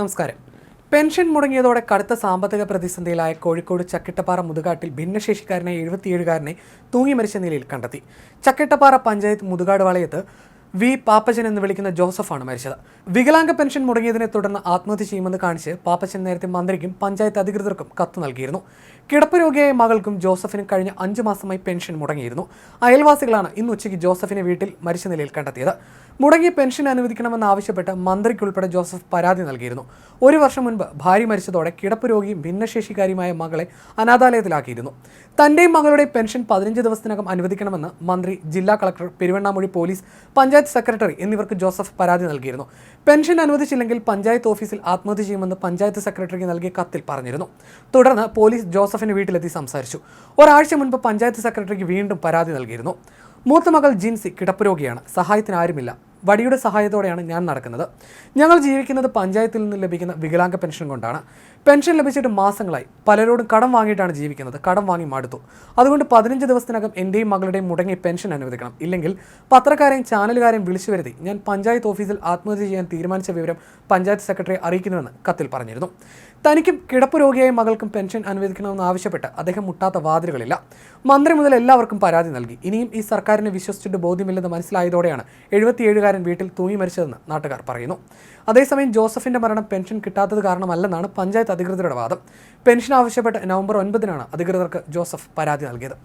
നമസ്കാരം. പെൻഷൻ മുടങ്ങിയതോടെ കടുത്ത സാമ്പത്തിക പ്രതിസന്ധിയിലായ കോഴിക്കോട് ചക്കിട്ടപ്പാറ മുതുകാട്ടിൽ ഭിന്നശേഷിക്കാരനെ എഴുപത്തിയേഴുകാരനെ തൂങ്ങി മരിച്ച നിലയിൽ കണ്ടെത്തി. ചക്കിട്ടപ്പാറ പഞ്ചായത്ത് മുതുകാട് വളയത്ത് വി പാപ്പച്ചൻ എന്ന് വിളിക്കുന്ന ജോസഫാണ് മരിച്ചത്. വികലാംഗ പെൻഷൻ മുടങ്ങിയതിനെ തുടർന്ന് ആത്മഹത്യ ചെയ്യുമെന്ന് കാണിച്ച് പാപ്പച്ചൻ നേരത്തെ മന്ത്രിക്കും പഞ്ചായത്ത് അധികൃതർക്കും കത്ത് നൽകിയിരുന്നു. കിടപ്പ് രോഗിയായ മകൾക്കും ജോസഫിനും കഴിഞ്ഞ അഞ്ചു മാസമായി പെൻഷൻ മുടങ്ങിയിരുന്നു. അയൽവാസികളാണ് ഇന്ന് ഉച്ചയ്ക്ക് ജോസഫിനെ വീട്ടിൽ മരിച്ച നിലയിൽ കണ്ടെത്തിയത്. മുടങ്ങിയ പെൻഷൻ അനുവദിക്കണമെന്ന് ആവശ്യപ്പെട്ട് മന്ത്രിക്കുൾപ്പെടെ ജോസഫ് പരാതി നൽകിയിരുന്നു. ഒരു വർഷം മുൻപ് ഭാര്യ മരിച്ചതോടെ കിടപ്പ് രോഗിയും ഭിന്നശേഷിക്കാരിയുമായ മകളെ അനാഥാലയത്തിലാക്കിയിരുന്നു. തന്റെയും മകളുടെ പെൻഷൻ പതിനഞ്ച് ദിവസത്തിനകം അനുവദിക്കണമെന്ന് മന്ത്രി ജില്ലാ collector Peruvannamuzhi police panchayat secretary എന്നിവർക്ക് ജോസഫ് പരാതി നൽകിയിരുന്നു. പെൻഷൻ അനുവദിച്ചില്ലെങ്കിൽ പഞ്ചായത്ത് ഓഫീസിൽ ആത്മഹത്യ ചെയ്യുമെന്ന് പഞ്ചായത്ത് സെക്രട്ടറിക്ക് നൽകിയ കത്തിൽ പറഞ്ഞിരുന്നു. തുടർന്ന് പോലീസ് ജോസഫിന് വീട്ടിലെത്തി സംസാരിച്ചു. ഒരാഴ്ച മുൻപ് പഞ്ചായത്ത് സെക്രട്ടറിക്ക് വീണ്ടും പരാതി നൽകിയിരുന്നു. മൂത്ത മകൾ ജിൻസി കിടപ്പുരോഗിയാണ് സഹായത്തിന് ആരുമില്ല വടിയുടെ സഹായത്തോടെയാണ് ഞാൻ നടക്കുന്നത്. ഞങ്ങൾ ജീവിക്കുന്നത് പഞ്ചായത്തിൽ നിന്ന് ലഭിക്കുന്ന വികലാംഗ പെൻഷൻ കൊണ്ടാണ്. പെൻഷൻ ലഭിച്ചിട്ട് മാസങ്ങളായി. പലരോടും കടം വാങ്ങിയിട്ടാണ് ജീവിക്കുന്നത്. കടം വാങ്ങി മടുത്തു. അതുകൊണ്ട് പതിനഞ്ച് ദിവസത്തിനകം എന്റെയും മകളുടെയും മുടങ്ങി പെൻഷൻ അനുവദിക്കണം. ഇല്ലെങ്കിൽ പത്രക്കാരെയും ചാനലുകാരെയും വിളിച്ചു വരുത്തി ഞാൻ പഞ്ചായത്ത് ഓഫീസിൽ ആത്മഹത്യ ചെയ്യാൻ തീരുമാനിച്ച വിവരം പഞ്ചായത്ത് സെക്രട്ടറിയെ അറിയിക്കുന്നുവെന്ന് കത്തിൽ പറഞ്ഞിരുന്നു. തനിക്കും കിടപ്പ് രോഗിയായ മകൾക്കും പെൻഷൻ അനുവദിക്കണമെന്ന് ആവശ്യപ്പെട്ട് അദ്ദേഹം മുട്ടാത്ത വാതിലുകളില്ല. മന്ത്രി മുതൽ എല്ലാവർക്കും പരാതി നൽകി. ഇനിയും ഈ സർക്കാരിനെ വിശ്വസിച്ചിട്ട് ബോധ്യമില്ലെന്ന് മനസ്സിലായതോടെയാണ് എഴുപത്തിയേഴുകാരൻ വീട്ടിൽ തൂങ്ങി മരിച്ചതെന്ന് നാട്ടുകാർ പറയുന്നു. അതേസമയം ജോസഫിന്റെ മരണം പെൻഷൻ കിട്ടാത്തത് കാരണമല്ലെന്നാണ് പഞ്ചായത്ത് അധികൃതരുടെ വാദം. പെൻഷൻ ആവശ്യപ്പെട്ട് നവംബർ ഒൻപതിനാണ് അധികൃതർക്ക് ജോസഫ് പരാതി നൽകിയത്.